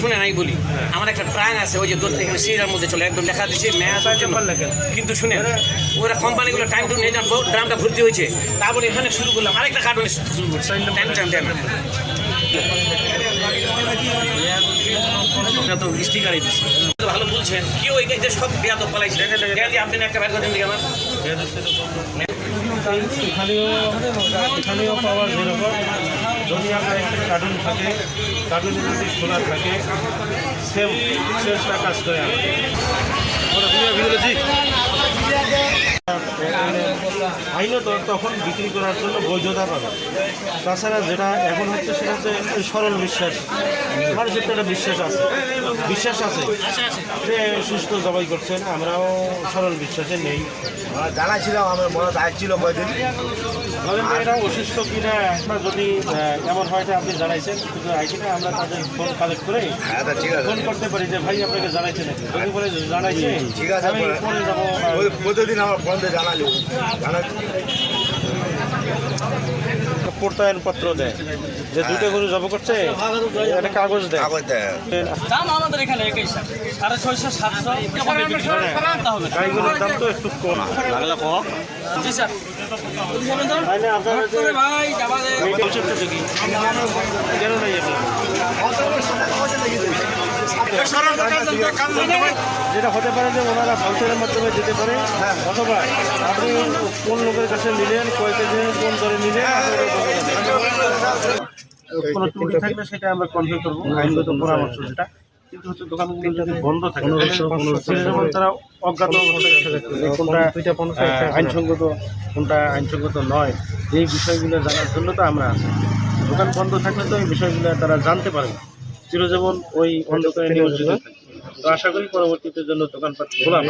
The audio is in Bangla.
শুনে নাই বলি আমার একটা ট্রাং আছে ওই যে দূর থেকে সিরিয়ার মধ্যে চলে একদম দেখা দিচ্ছে ম্যাচ কিন্তু শুনে ওরা কোম্পানিগুলো টাইম টু নিয়ে ড্রামটা ভর্তি হয়েছে তারপরে এখানে শুরু করলাম আরেকটা কার্টুন শুরু করছি। টাইম টাইম টাইম তো স্টিকারই দিচ্ছি ভালো বলছেন কি ওই যে সব বিয়া তো পালাইছে আপনি একটা করেন নাকি আমার। স্থানীয় এখানেও পাওয়ার যেরকম যদি আমরা একটা কার্টুন থাকে কার্টুন যদি খোলা থাকে সেম সেলসটা কাজ করে আইনত তখন বিক্রি করার জন্য বৈধতা পাবে। তাছাড়া যেটা এখন হচ্ছে সেটা হচ্ছে সরল বিশ্বাস। মানুষের তো একটা বিশ্বাস আছে। বিশ্বাস আছে। যে সুস্থ জবাই করছেন আমরাও সরল বিশ্বাসে নেই। আমরা জানাইছিলাম আমার মনে দায়িত্ব ছিল যে এটা অসুস্থ কিনা আমরা যদি এমন হয় আপনি জানাইছেন কিন্তু আইডিটা আমরা তাদের ফোন কালেক্ট করে হ্যাঁ ফোন করতে পারি যে ভাই আপনাকে জানাইছেন যদি বলে জানাইছে ঠিক আছে আমি পরে যাব প্রতিদিন আমার ফোনতে জানালো জানা প্রত্যয়ন পত্র দেয়। যে দুটো গরু জব করছে একটা কাগজ দেয়। কাগজ দেয়। দাম আমাদের এখানে একই সাড়ে ছয়শো সাতশো গাইগুলোর দাম তো একটু কম। জি স্যার। তাহলে আপনারা যে ভাই যাবা এই কনসেপ্টটা কি কেন নাই যেটা হতে পারে যে ওনারা ভাউচারের মাধ্যমে যেতে পারে অথবা আপনি কোন লোকের কাছে নিলেন কয় কেজি কোন দরে নিলেন কোনো ত্রুটি থাকলে সেটা আমরা কনফার্ম করব আইনগত পরামর্শ যেটা। কিন্তু হচ্ছে দোকানগুলো যদি বন্ধ থাকে যেমন তারা অজ্ঞাত কোনটা আইনসঙ্গত কোনটা আইনসঙ্গত নয় এই বিষয়গুলো জানার জন্য তো আমরা আছি দোকান বন্ধ থাকলে তো এই বিষয়গুলো তারা জানতে পারে না চিরজীবন ওই অন্ধকারে নিয়োজিত তো আশা করি পরবর্তীতে জন্য দোকানপাট খোলা